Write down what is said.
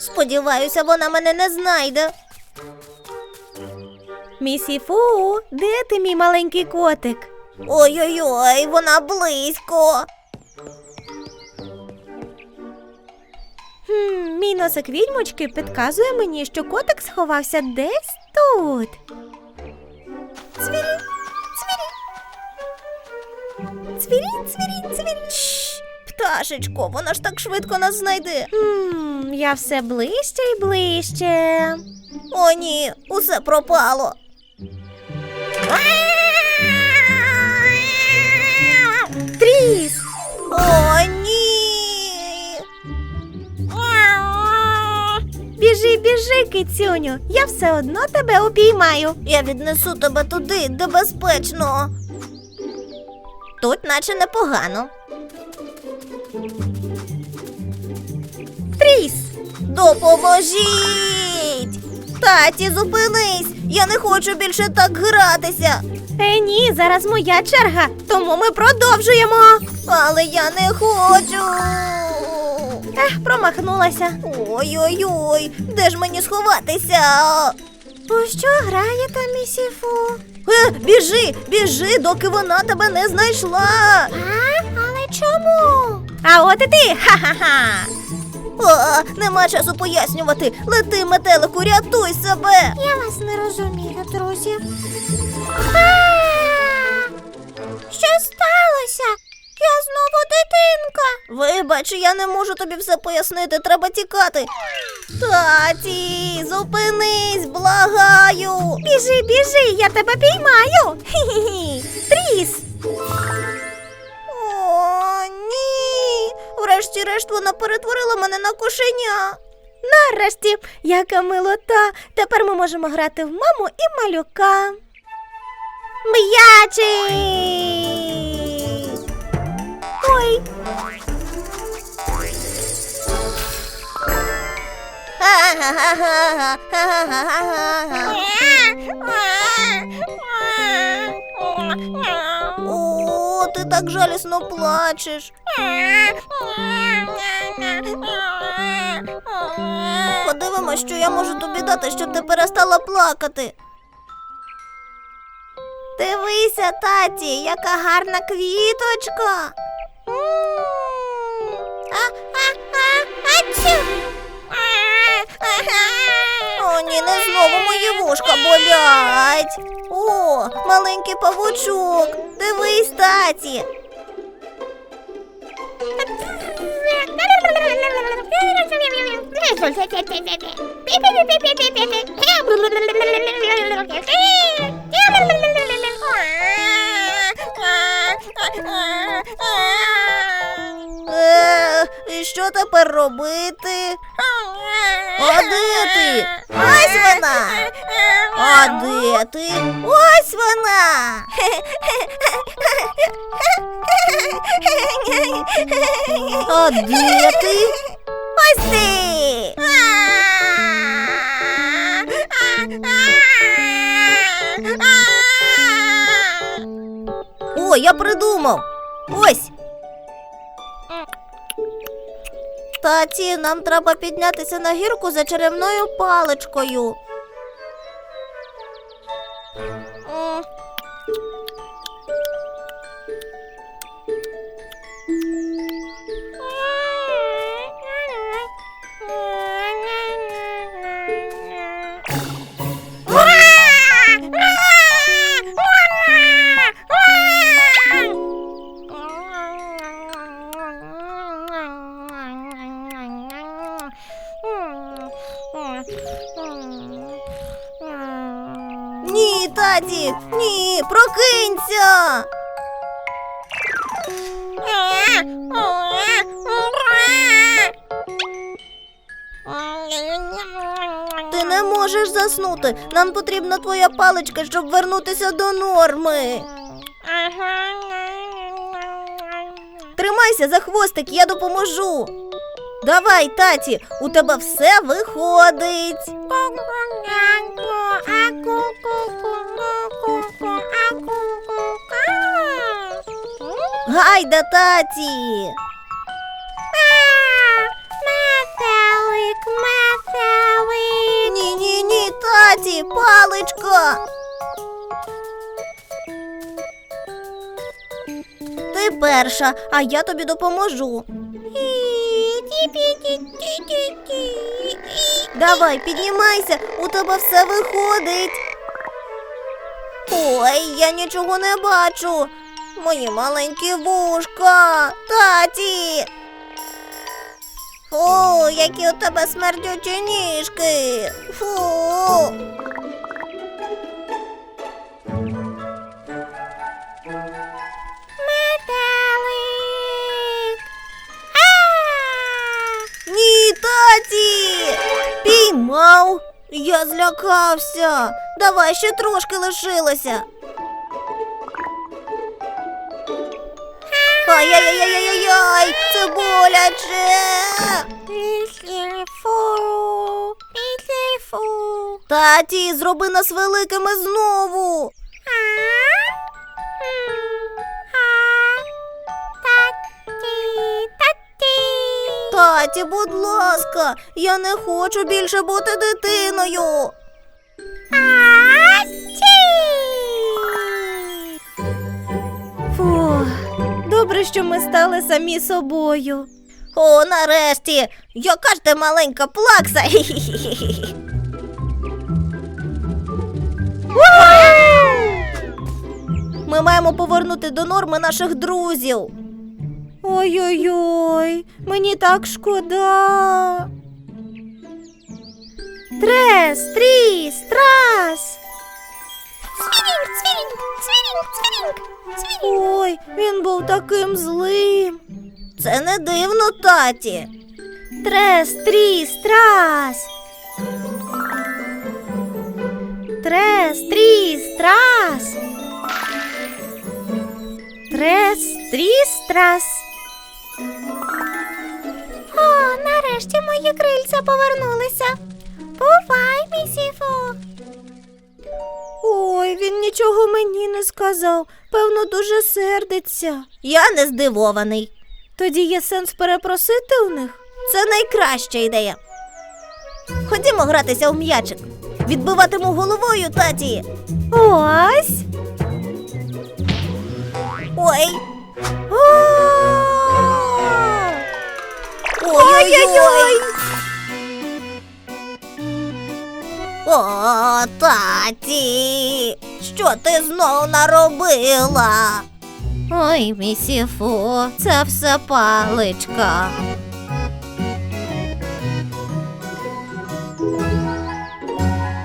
Сподіваюся, вона мене не знайде. Місіфу, де ти, мій маленький котик? Ой-ой-ой, вона близько. Хм, мій носик відьмочки підказує мені, що котик сховався десь тут. Цвірі. Цвірі, цвірі, цвірі. Шш, пташечко, вона ж так швидко нас знайде. Хм, я все ближче і ближче. О, ні, усе пропало. Тріс! О, ні. Біжи, біжи, кицюню. Я все одно тебе упіймаю. Я віднесу тебе туди, де безпечно. Тут наче непогано. Тріс! Допоможіть! Таті, зупинись! Я не хочу більше так гратися. Е, ні, зараз моя черга, тому ми продовжуємо. Але я не хочу. Ех, промахнулася. Ой-ой-ой, де ж мені сховатися? У що граєте, місіфу? Е, біжи, біжи, доки вона тебе не знайшла. А? Але чому? А от і ти! Ха-ха-ха! О, нема часу пояснювати. Лети, метелику, рятуй себе. Я вас не розумію, друзі. Що сталося? Вибач, я не можу тобі все пояснити, треба тікати. Таті, зупинись, благаю. Біжи, біжи, я тебе піймаю. Хі-хі-хі. Тріс! О, ні. Врешті-решт вона перетворила мене на кошеня. Нарешті, яка милота. Тепер ми можемо грати в маму і малюка. М'ячик! Ой, О, ти так жалісно плачеш. Подивимось, що я можу тобі дати, щоб ти перестала плакати. Дивися, таті, яка гарна квіточка. Знову болять. О, маленький павучок. Дивись, таті. І що тепер робити? А де ти? Ось вона. А де ти? Ось вона. А де ти? Ось ти. О, я придумав. Ось. Таті, нам треба піднятися на гірку за черевною паличкою. Ні, таті, ні, прокинься. Ти не можеш заснути. Нам потрібна твоя паличка, щоб вернутися до норми. Тримайся за хвостик, я допоможу. Давай, таті, у тебе все виходить. Гайда, таті. Метелик, метелик. Ні, ні, ні, таті, паличка. Ти перша, а я тобі допоможу. Давай, піднімайся, у тебе все виходить. Ой, я нічого не бачу. Мої маленькі вушка, таті. Фу, які у тебе смердючі ніжки. Фу. Таті. Піймав. Я злякався. Давай ще трошки лишилося. Ай-яй-яй-яй-яй, це боляче. Таті, зроби нас великими знову. Таті, будь ласка, я не хочу більше бути дитиною. Фу, добре, що ми стали самі собою. О, нарешті, яка ж ти маленька плакса. Ми маємо повернути до норми наших друзів. Ой-ой-ой, мені так шкода. Трес, тріс, трас. Свірінг, свірінг, свірінг, свірінг, свірінг. Ой, він був таким злим. Це не дивно, таті. Трес, тріс, трас. Трес, тріс, трас. Трес, тріс, трас. Нарешті мої крильця повернулися. Бувай, місіфу. Ой, він нічого мені не сказав. Певно, дуже сердиться. Я не здивований. Тоді є сенс перепросити у них. Це найкраща ідея. Ходімо гратися у м'ячик. Відбиватиму головою, таті. Ось. Ой. О! Ой-ой-ой. О, таті. Що ти знов наробила? Ой, місіфу, це все паличка.